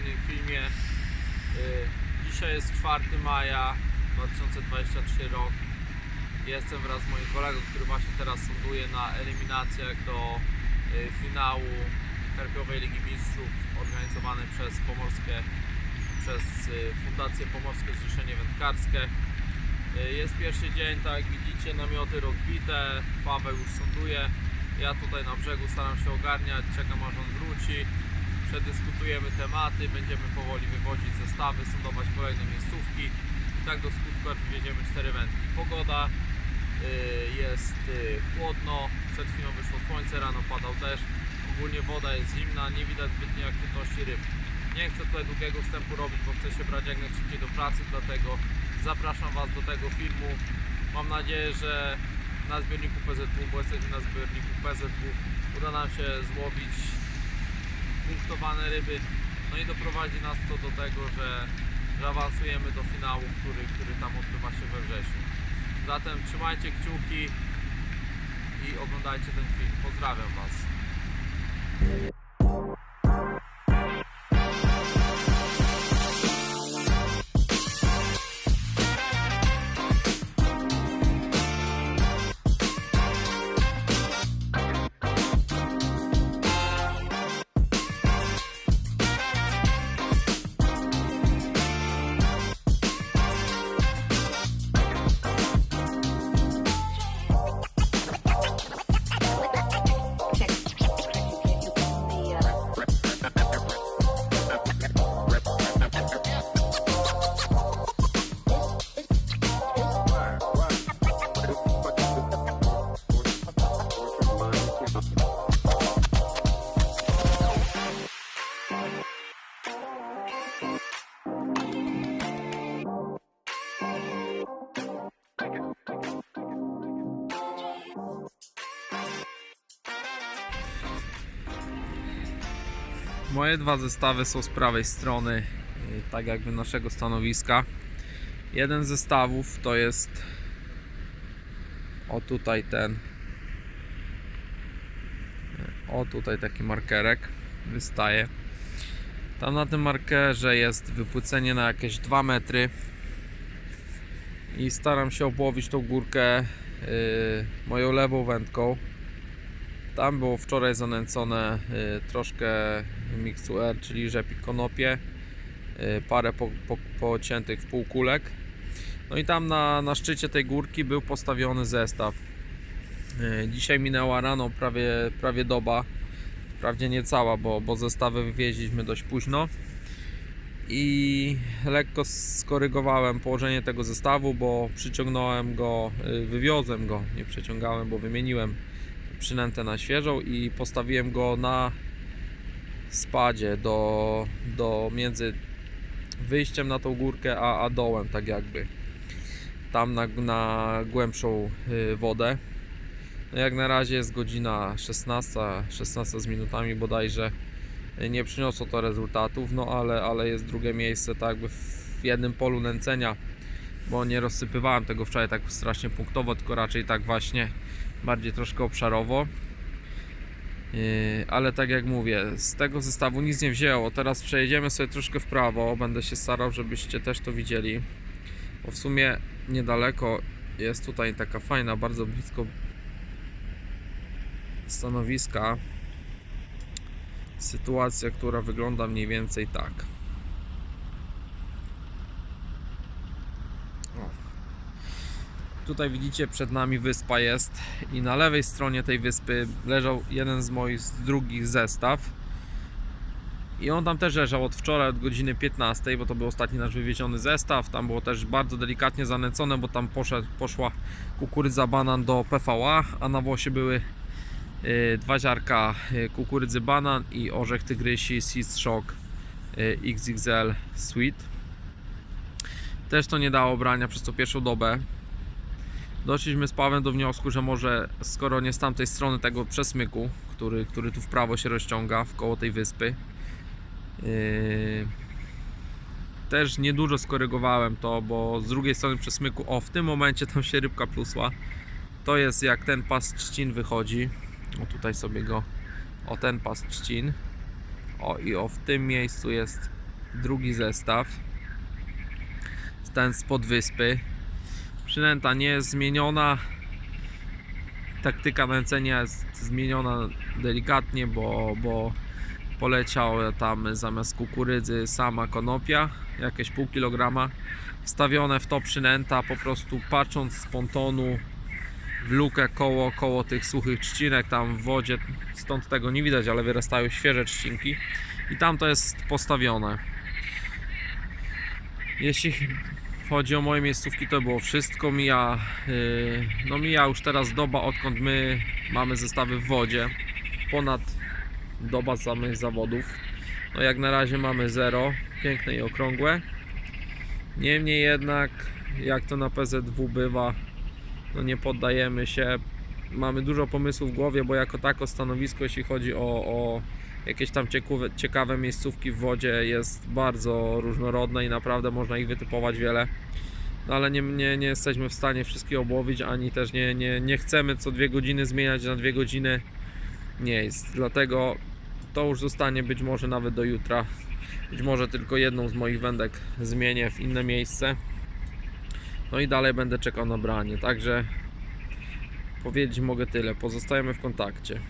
kolejnym filmie. Y, Dzisiaj jest 4 maja 2023 rok. Jestem wraz z moim kolegą, który właśnie teraz sąduje na eliminacjach do y, finału Karpiowej Ligi Mistrzów organizowanej przez Pomorskie, przez y, Fundację Pomorskie Zrzeszenie Wędkarskie. Jest pierwszy dzień, tak jak widzicie, namioty rozbite, Paweł już sąduje. Ja tutaj na brzegu staram się ogarniać, czekam aż on wróci. Przedyskutujemy tematy, będziemy powoli wywozić zestawy, sądować kolejne miejscówki. I tak do skutku aż wywieziemy cztery wędki. Pogoda y, jest y, chłodno, przed chwilą wyszło słońce, rano padał deszcz. Ogólnie woda jest zimna, nie widać zbytniej aktywności ryb. Nie chcę tutaj długiego wstępu robić, bo chcę się brać jak najszybciej do pracy, dlatego zapraszam Was do tego filmu. Mam nadzieję, że na zbiorniku PZW, bo jesteśmy na zbiorniku PZW, uda nam się złowić punktowane ryby, no i doprowadzi nas to do tego, że, że awansujemy do finału, który, który tam odbywa się we wrześniu. Zatem trzymajcie kciuki i oglądajcie ten film. Pozdrawiam Was. Moje dwa zestawy są z prawej strony, y, tak jakby naszego stanowiska. Jeden z zestawów to jest o tutaj ten o tutaj taki markerek wystaje. Tam na tym markerze jest wypłycenie na jakieś 2 metry i staram się obłowić tą górkę y, moją lewą wędką. Tam było wczoraj zanęcone y, troszkę miksu R, czyli rzepik konopie, y, parę po, po, pociętych w pół kulek. No i tam na, na szczycie tej górki był postawiony zestaw. Y, Dzisiaj minęła rano prawie, prawie doba, wprawdzie nie cała, bo, bo zestawy wywieźliśmy dość późno. I lekko skorygowałem położenie tego zestawu, bo przyciągnąłem go, wywiozłem go, nie przeciągałem, bo wymieniłem przynętę na świeżą i postawiłem go na spadzie do, do między wyjściem na tą górkę a, a dołem tak jakby. Tam na, na głębszą y, wodę. No jak na razie jest godzina 16 16 z minutami bodajże. Nie przyniosło to rezultatów no ale, ale jest drugie miejsce tak jakby w jednym polu nęcenia bo nie rozsypywałem tego wczoraj tak strasznie punktowo tylko raczej tak właśnie bardziej troszkę obszarowo. Yy, ale tak jak mówię, z tego zestawu nic nie wzięło. Teraz przejedziemy sobie troszkę w prawo. Będę się starał, żebyście też to widzieli. Bo w sumie niedaleko jest tutaj taka fajna, bardzo blisko stanowiska. Sytuacja, która wygląda mniej więcej tak. O. Tutaj widzicie przed nami wyspa jest i na lewej stronie tej wyspy leżał jeden z moich z drugich zestaw. I on tam też leżał od wczoraj od godziny 15, bo to był ostatni nasz wywieziony zestaw. Tam było też bardzo delikatnie zanęcone, bo tam poszedł, poszła kukurydza banan do PVA, a na włosie były y, dwa ziarka y, kukurydzy banan i orzech tygrysi Seed Shock y, XXL Sweet. Też to nie dało brania przez tą pierwszą dobę. Doszliśmy z Pawłem do wniosku, że może skoro nie z tamtej strony tego przesmyku, który, który tu w prawo się rozciąga w koło tej wyspy, yy, też niedużo skorygowałem to, bo z drugiej strony przesmyku, o w tym momencie tam się rybka plusła. To jest jak ten pas trzcin wychodzi. O tutaj sobie go, o ten pas trzcin. O i o w tym miejscu jest drugi zestaw. Ten spod wyspy. Przynęta nie jest zmieniona. Taktyka nęcenia jest zmieniona delikatnie, bo, bo poleciał tam zamiast kukurydzy sama konopia, jakieś pół kilograma. Wstawione w to przynęta, po prostu patrząc z pontonu w lukę koło, koło tych suchych trzcinek tam w wodzie, stąd tego nie widać, ale wyrastają świeże trzcinki i tam to jest postawione. Jeśli chodzi o moje miejscówki, to było wszystko. Mija, yy, no mija już teraz doba, odkąd my mamy zestawy w wodzie. Ponad doba samych zawodów. No jak na razie mamy zero, piękne i okrągłe. Niemniej jednak, jak to na PZW bywa, no nie poddajemy się. Mamy dużo pomysłów w głowie, bo jako tako stanowisko, jeśli chodzi o, o jakieś tam ciekawe, ciekawe miejscówki w wodzie, jest bardzo różnorodne i naprawdę można ich wytypować wiele. No ale nie, nie, nie jesteśmy w stanie wszystkiego obłowić, ani też nie, nie, nie chcemy co dwie godziny zmieniać na dwie godziny miejsc. Dlatego to już zostanie być może nawet do jutra. Być może tylko jedną z moich wędek zmienię w inne miejsce. No i dalej będę czekał na branie. Także powiedzieć mogę tyle. Pozostajemy w kontakcie.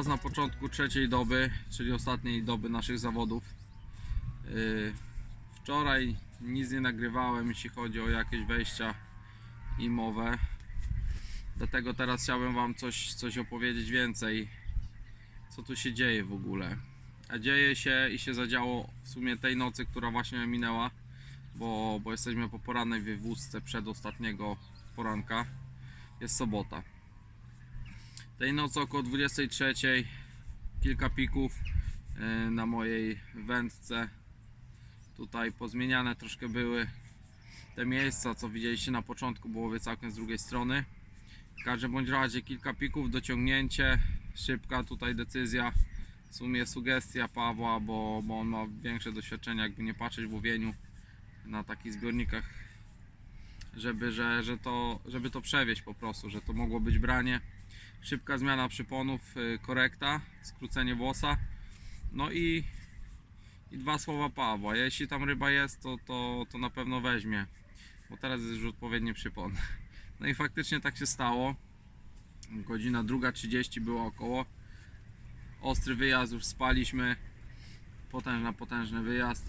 Was na początku trzeciej doby, czyli ostatniej doby naszych zawodów. Yy, Wczoraj nic nie nagrywałem, jeśli chodzi o jakieś wejścia i mowę. Dlatego teraz chciałbym Wam coś, coś opowiedzieć więcej, co tu się dzieje w ogóle. A dzieje się i się zadziało w sumie tej nocy, która właśnie minęła, bo, bo jesteśmy po porannej wywózce przedostatniego poranka. Jest sobota. Tej nocy około 23 kilka pików e, na mojej wędce. Tutaj pozmieniane troszkę były te miejsca, co widzieliście na początku, było całkiem z drugiej strony. W każdym bądź razie kilka pików, dociągnięcie, szybka tutaj decyzja. W sumie sugestia Pawła, bo, bo on ma większe doświadczenie, jakby nie patrzeć w łowieniu na takich zbiornikach, żeby, że, że to, żeby to przewieźć po prostu, że to mogło być branie szybka zmiana przyponów, y, korekta, skrócenie włosa. No i, i dwa słowa Pawła. Jeśli tam ryba jest, to, to, to na pewno weźmie, bo teraz jest już odpowiedni przypon. No i faktycznie tak się stało. Godzina 2.30 była około. Ostry wyjazd już spaliśmy. potężna, potężny wyjazd.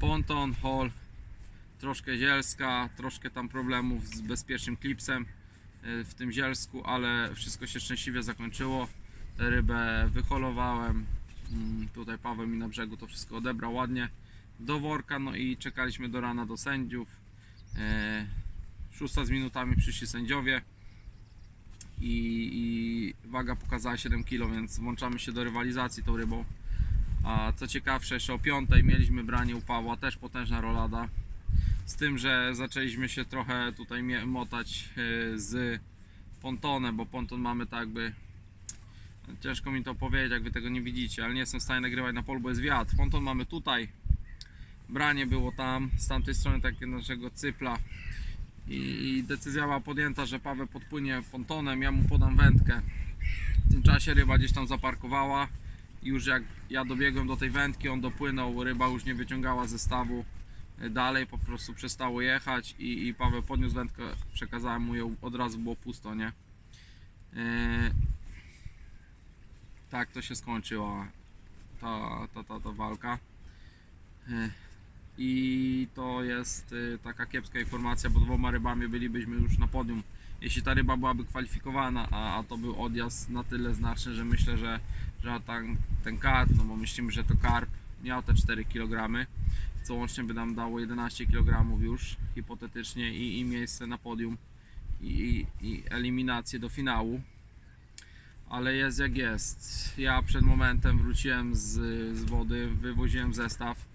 Ponton, hol, troszkę zielska, troszkę tam problemów z bezpiecznym klipsem w tym zielsku, ale wszystko się szczęśliwie zakończyło. Rybę wyholowałem. Mm, Tutaj Paweł mi na brzegu to wszystko odebrał ładnie do worka, no i czekaliśmy do rana do sędziów. E, Szósta z minutami przyszli sędziowie i, i waga pokazała 7 kg, więc włączamy się do rywalizacji tą rybą. A co ciekawsze, jeszcze o 5 mieliśmy branie u Pawła, też potężna rolada. Z tym, że zaczęliśmy się trochę tutaj motać e, z pontonem, bo ponton mamy tak jakby Ciężko mi to powiedzieć, jak wy tego nie widzicie, ale nie jestem w stanie nagrywać na polu, bo jest wiatr. Ponton mamy tutaj, branie było tam, z tamtej strony takiego naszego cypla. I, decyzja była podjęta, że Paweł podpłynie pontonem, ja mu podam wędkę. W tym czasie ryba gdzieś tam zaparkowała. Już jak ja dobiegłem do tej wędki, on dopłynął, ryba już nie wyciągała ze stawu dalej, po prostu przestało jechać i, i Paweł podniósł wędkę, przekazałem mu ją, od razu było pusto, nie? Yy, tak to się skończyła ta, ta, ta, ta walka. Ech. I to jest y, taka kiepska informacja, bo dwoma rybami bylibyśmy już na podium. Jeśli ta ryba byłaby kwalifikowana, a, a to był odjazd na tyle znaczny, że myślę, że, że ten, ten karp, no bo myślimy, że to karp miał te 4 kg, co łącznie by nam dało 11 kg już hipotetycznie i, i miejsce na podium i, i, eliminację do finału ale jest jak jest. Ja przed momentem wróciłem z, z wody, wywoziłem zestaw.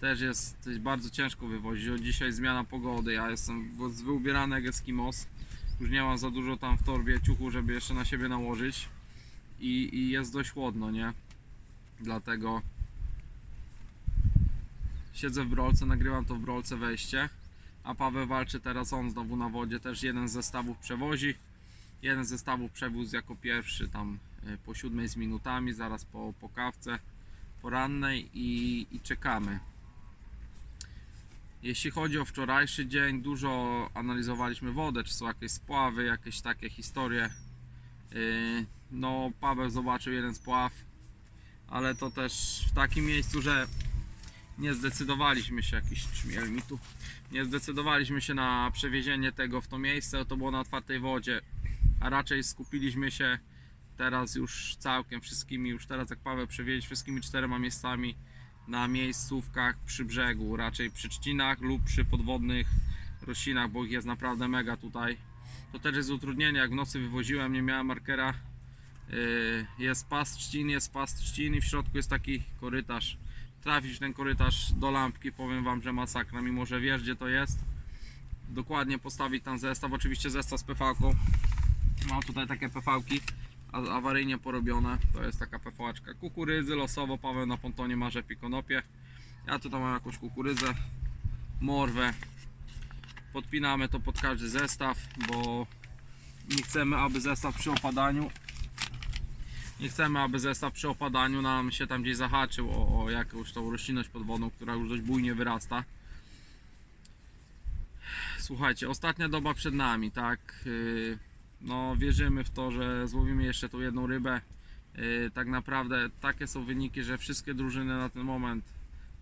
Też jest bardzo ciężko wywozić. Od dzisiaj zmiana pogody. Ja jestem wyubierany jak Eskimos. Już nie mam za dużo tam w torbie ciuchu, żeby jeszcze na siebie nałożyć. I, i jest dość chłodno, nie? Dlatego siedzę w brolce, nagrywam to w brolce wejście. A Paweł walczy teraz on znowu na wodzie. Też jeden z zestawów przewozi. Jeden z zestawów przewiózł jako pierwszy tam e, po siódmej z minutami, zaraz po, po kawce porannej i, i czekamy. Jeśli chodzi o wczorajszy dzień, dużo analizowaliśmy wodę, czy są jakieś spławy, jakieś takie historie. Yy, No, Paweł zobaczył jeden spław, ale to też w takim miejscu, że nie zdecydowaliśmy się, jakiś czmiel mi tu, nie zdecydowaliśmy się na przewiezienie tego w to miejsce, to było na otwartej wodzie a raczej skupiliśmy się teraz już całkiem wszystkimi, już teraz jak Paweł przewieźć wszystkimi czterema miejscami na miejscówkach przy brzegu, raczej przy trzcinach lub przy podwodnych roślinach, bo ich jest naprawdę mega tutaj. To też jest utrudnienie, jak w nocy wywoziłem, nie miałem markera, yy, jest pas trzcin, jest pas trzcin i w środku jest taki korytarz. Trafić ten korytarz do lampki, powiem Wam, że masakra, mimo że wiesz gdzie to jest. Dokładnie postawić tam zestaw, oczywiście zestaw z PV-ką. Mam tutaj takie a- awaryjnie porobione. To jest taka PV-czka kukurydzy losowo. Paweł na pontonie ma rzepi konopie. Ja tutaj mam jakąś kukurydzę, morwę. Podpinamy to pod każdy zestaw, bo nie chcemy, aby zestaw przy opadaniu nie chcemy, aby zestaw przy opadaniu nam się tam gdzieś zahaczył o, o jakąś tą roślinność podwodną, która już dość bujnie wyrasta. Słuchajcie, ostatnia doba przed nami, tak? Yy, no wierzymy w to, że złowimy jeszcze tą jedną rybę. Yy, tak naprawdę takie są wyniki, że wszystkie drużyny na ten moment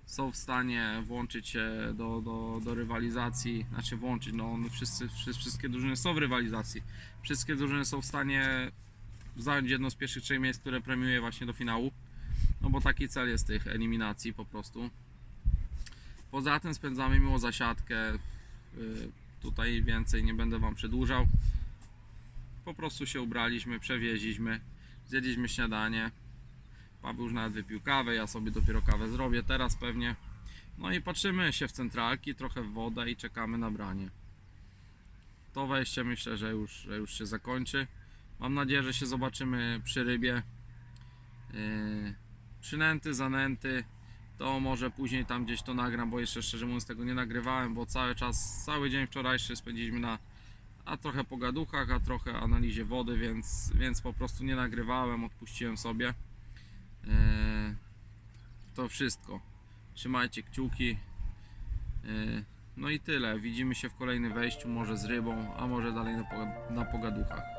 są w stanie włączyć się do, do, do rywalizacji, znaczy włączyć, no wszyscy, wszyscy, wszystkie drużyny są w rywalizacji. Wszystkie drużyny są w stanie zająć jedno z pierwszych trzech miejsc, które premiuje właśnie do finału. No bo taki cel jest tych eliminacji po prostu. Poza tym spędzamy miło zasiadkę. Yy, Tutaj więcej nie będę Wam przedłużał po prostu się ubraliśmy, przewieźliśmy, zjedliśmy śniadanie. Paweł już nawet wypił kawę, ja sobie dopiero kawę zrobię teraz pewnie. No i patrzymy się w centralki, trochę w wodę i czekamy na branie. To wejście myślę, że już, że już się zakończy. Mam nadzieję, że się zobaczymy przy rybie. Yy, przynęty, zanęty. To może później tam gdzieś to nagram, bo jeszcze szczerze mówiąc tego nie nagrywałem, bo cały czas, cały dzień wczorajszy spędziliśmy na a trochę pogaduchach, a trochę analizie wody, więc, więc po prostu nie nagrywałem, odpuściłem sobie. Eee, to wszystko. Trzymajcie kciuki. Eee, no i tyle. Widzimy się w kolejnym wejściu, może z rybą, a może dalej na, na pogaduchach.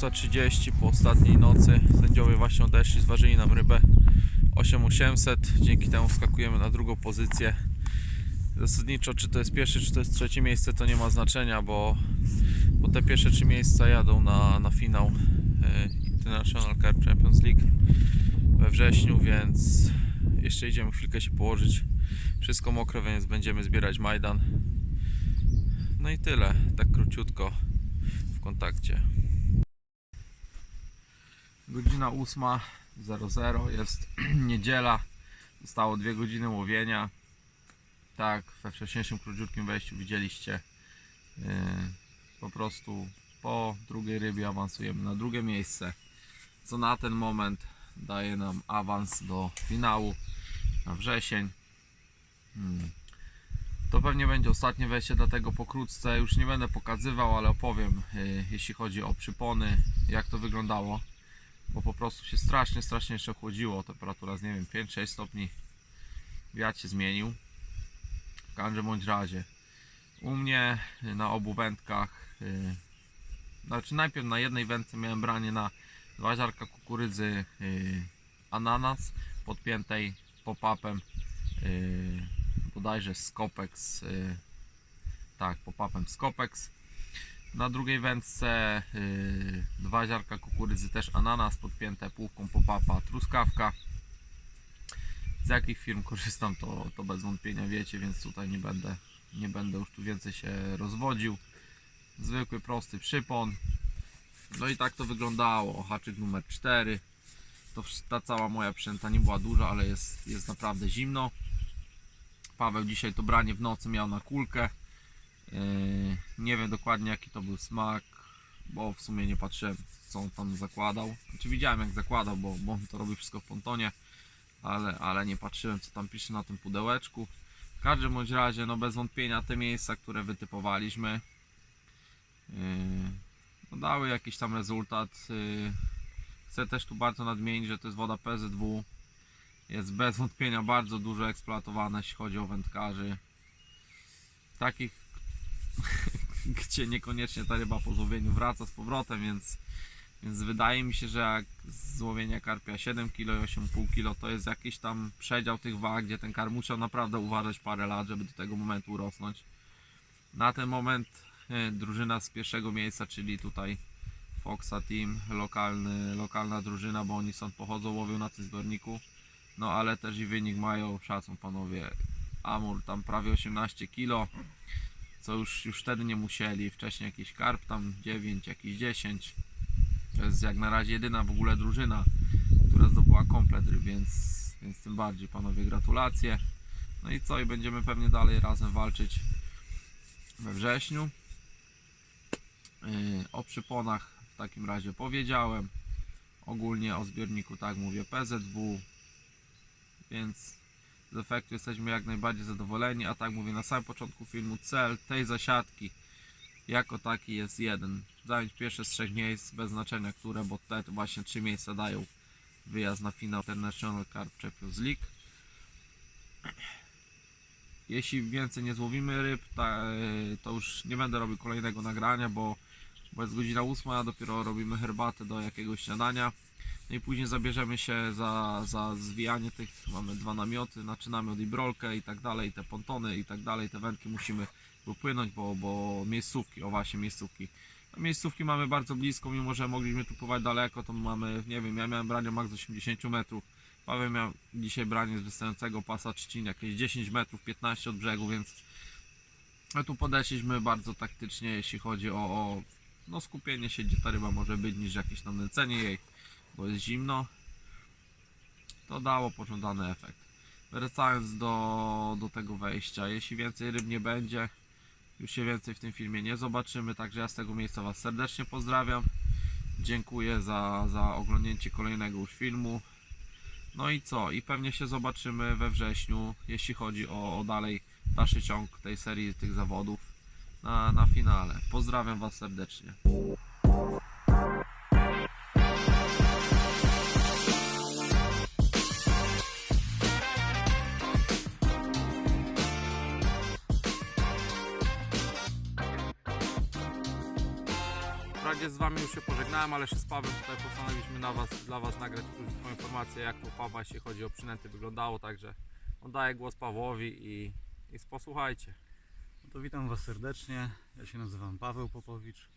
6.30 po ostatniej nocy. Sędziowie właśnie odeszli, zważyli nam rybę 8800. Dzięki temu wskakujemy na drugą pozycję. Zasadniczo, czy to jest pierwsze, czy to jest trzecie miejsce, to nie ma znaczenia, bo, bo te pierwsze trzy miejsca jadą na, na finał e, International Carp Champions League we wrześniu, więc jeszcze idziemy chwilkę się położyć. Wszystko mokre, więc będziemy zbierać Majdan. No i tyle, tak króciutko w kontakcie. Godzina 8.00 jest niedziela. Zostało 2 godziny łowienia. Tak, we wcześniejszym króciutkim wejściu widzieliście. Yy, po prostu po drugiej rybie awansujemy na drugie miejsce. Co na ten moment daje nam awans do finału na wrzesień. Hmm. To pewnie będzie ostatnie wejście, dlatego pokrótce już nie będę pokazywał, ale opowiem, yy, jeśli chodzi o przypony, jak to wyglądało. Bo po prostu się strasznie, strasznie jeszcze chłodziło. Temperatura z nie wiem 5-6 stopni. Wiatr się zmienił. W każdym bądź razie. U mnie yy, na obu wędkach, yy, znaczy najpierw na jednej wędce miałem branie na dwa ziarka kukurydzy yy, ananas podpiętej pop-upem yy, bodajże Scopex yy, tak, pop-upem Scopex na drugiej wędce yy, dwa ziarka kukurydzy też ananas podpięte półką pop-upa truskawka. Z jakich firm korzystam to, to bez wątpienia wiecie, więc tutaj nie będę nie będę już tu więcej się rozwodził. Zwykły prosty przypon. No i tak to wyglądało. Haczyk numer 4 to ta cała moja przęta nie była duża, ale jest, jest naprawdę zimno. Paweł dzisiaj to branie w nocy miał na kulkę nie wiem dokładnie jaki to był smak bo w sumie nie patrzyłem co on tam zakładał znaczy widziałem jak zakładał, bo, bo on to robi wszystko w pontonie ale, ale nie patrzyłem co tam pisze na tym pudełeczku w każdym bądź razie, no bez wątpienia te miejsca, które wytypowaliśmy yy, no dały jakiś tam rezultat. Yy, Chcę też tu bardzo nadmienić, że to jest woda PZW. Jest bez wątpienia bardzo dużo eksploatowana, jeśli chodzi o wędkarzy. Takich, gdzie niekoniecznie ta ryba po złowieniu wraca z powrotem, więc, więc wydaje mi się, że jak z złowienia karpia 7 kg i 8,5 kg to jest jakiś tam przedział tych wag, gdzie ten karp musiał naprawdę uważać parę lat, żeby do tego momentu urosnąć. Na ten moment e, drużyna z pierwszego miejsca, czyli tutaj Foxa Team, lokalny, lokalna drużyna, bo oni stąd pochodzą, łowią na tym zbiorniku. No ale też i wynik mają, szacą panowie, Amur tam prawie 18 kg, co już, już wtedy nie musieli. Wcześniej jakiś karp tam 9, jakiś 10. To jest jak na razie jedyna w ogóle drużyna, która zdobyła komplet więc, więc tym bardziej panowie gratulacje. No i co, i będziemy pewnie dalej razem walczyć we wrześniu. Yy, O przyponach w takim razie powiedziałem. Ogólnie o zbiorniku, tak mówię, PZW. Więc z efektu jesteśmy jak najbardziej zadowoleni. A tak mówię na samym początku filmu, cel tej zasiadki jako taki jest jeden. Zająć pierwsze z trzech miejsc, bez znaczenia które, bo te właśnie trzy miejsca dają wyjazd na finał International Carp Champions League. Jeśli więcej nie złowimy ryb, ta, to już nie będę robił kolejnego nagrania, bo, bo jest godzina 8, a dopiero robimy herbatę do jakiegoś śniadania. No i później zabierzemy się za, za zwijanie tych, mamy dwa namioty, znaczy namiot i brolkę i tak dalej, te pontony i tak dalej, te wędki musimy popłynąć, bo, bo miejscówki, o właśnie miejscówki. No, miejscówki mamy bardzo blisko, mimo że mogliśmy tu pływać daleko, to mamy, nie wiem, ja miałem branie max 80 metrów. Paweł miał dzisiaj branie z wystającego pasa trzcin, jakieś 10 metrów, 15 od brzegu, więc my tu podeszliśmy bardzo taktycznie, jeśli chodzi o, o no, skupienie się, gdzie ta ryba może być, niż jakieś tam nęcenie jej, bo jest zimno. To dało pożądany efekt. Wracając do, do tego wejścia, jeśli więcej ryb nie będzie, już się więcej w tym filmie nie zobaczymy, także ja z tego miejsca Was serdecznie pozdrawiam. Dziękuję za, za oglądnięcie kolejnego już filmu. No i co? I pewnie się zobaczymy we wrześniu, jeśli chodzi o, o dalej dalszy ciąg tej serii tych zawodów na, na finale. Pozdrawiam Was serdecznie. Wprawdzie z Wami już się pożegnałem, ale się z Pawłem tutaj postanowiliśmy was, dla Was nagrać krótką informację, jak to u Pawła, jeśli chodzi o przynęty, wyglądało. Także oddaję głos Pawłowi i, i posłuchajcie. No to witam Was serdecznie. Ja się nazywam Paweł Popowicz.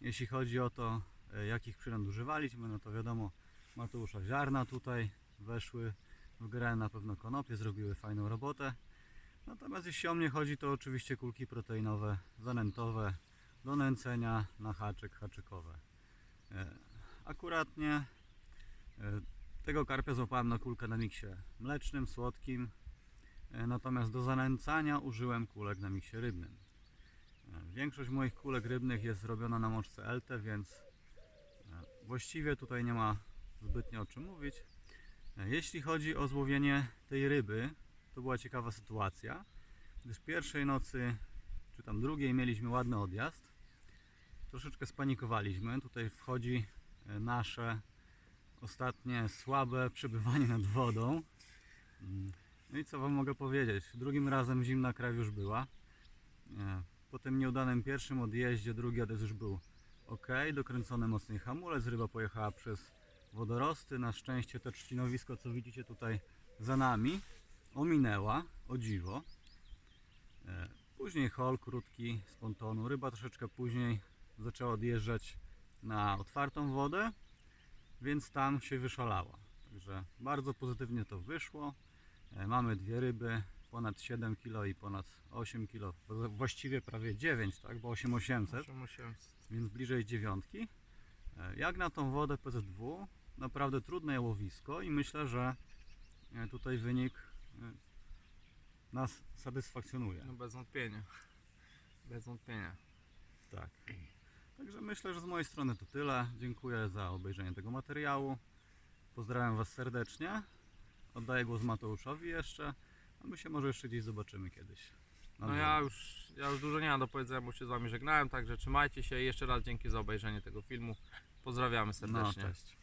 Jeśli chodzi o to, e, jakich przyrząd używaliśmy, no to wiadomo, Mateusza ziarna tutaj weszły w grę, na pewno konopie zrobiły fajną robotę. Natomiast jeśli o mnie chodzi, to oczywiście kulki proteinowe, zanętowe, do nęcenia na haczyk, haczykowe. E, Akuratnie e, tego karpia złapałem na kulkę na miksie mlecznym, słodkim, E, Natomiast do zanęcania użyłem kulek na miksie rybnym. Większość moich kulek rybnych jest zrobiona na moczce LT, więc właściwie tutaj nie ma zbytnio o czym mówić. Jeśli chodzi o złowienie tej ryby, to była ciekawa sytuacja, gdyż pierwszej nocy, czy tam drugiej mieliśmy ładny odjazd. Troszeczkę spanikowaliśmy. Tutaj wchodzi e, nasze ostatnie słabe przebywanie nad wodą. Mm. No i co Wam mogę powiedzieć? Drugim razem zimna krew już była. E, Po tym nieudanym pierwszym odjeździe drugi odjazd już był ok, dokręcony mocniej hamulec, ryba pojechała przez wodorosty. Na szczęście to trzcinowisko, co widzicie tutaj za nami, ominęła, o dziwo. E, Później hol krótki z pontonu. Ryba troszeczkę później zaczęła odjeżdżać na otwartą wodę, więc tam się wyszalała. Także bardzo pozytywnie to wyszło. E, Mamy dwie ryby, ponad 7 kg i ponad 8 kg. Właściwie prawie 9, tak? Bo 8800, 8800. więc bliżej dziewiątki. E, Jak na tą wodę PZW, naprawdę trudne łowisko i myślę, że e, tutaj wynik nas satysfakcjonuje. No bez wątpienia. Bez wątpienia. Tak. Także myślę, że z mojej strony to tyle. Dziękuję za obejrzenie tego materiału. Pozdrawiam Was serdecznie. Oddaję głos Mateuszowi jeszcze, a my się może jeszcze gdzieś zobaczymy kiedyś. Na No ja już, ja już dużo nie mam do powiedzenia, bo się z Wami żegnałem, także trzymajcie się i jeszcze raz dzięki za obejrzenie tego filmu. Pozdrawiamy No, serdecznie. cześć.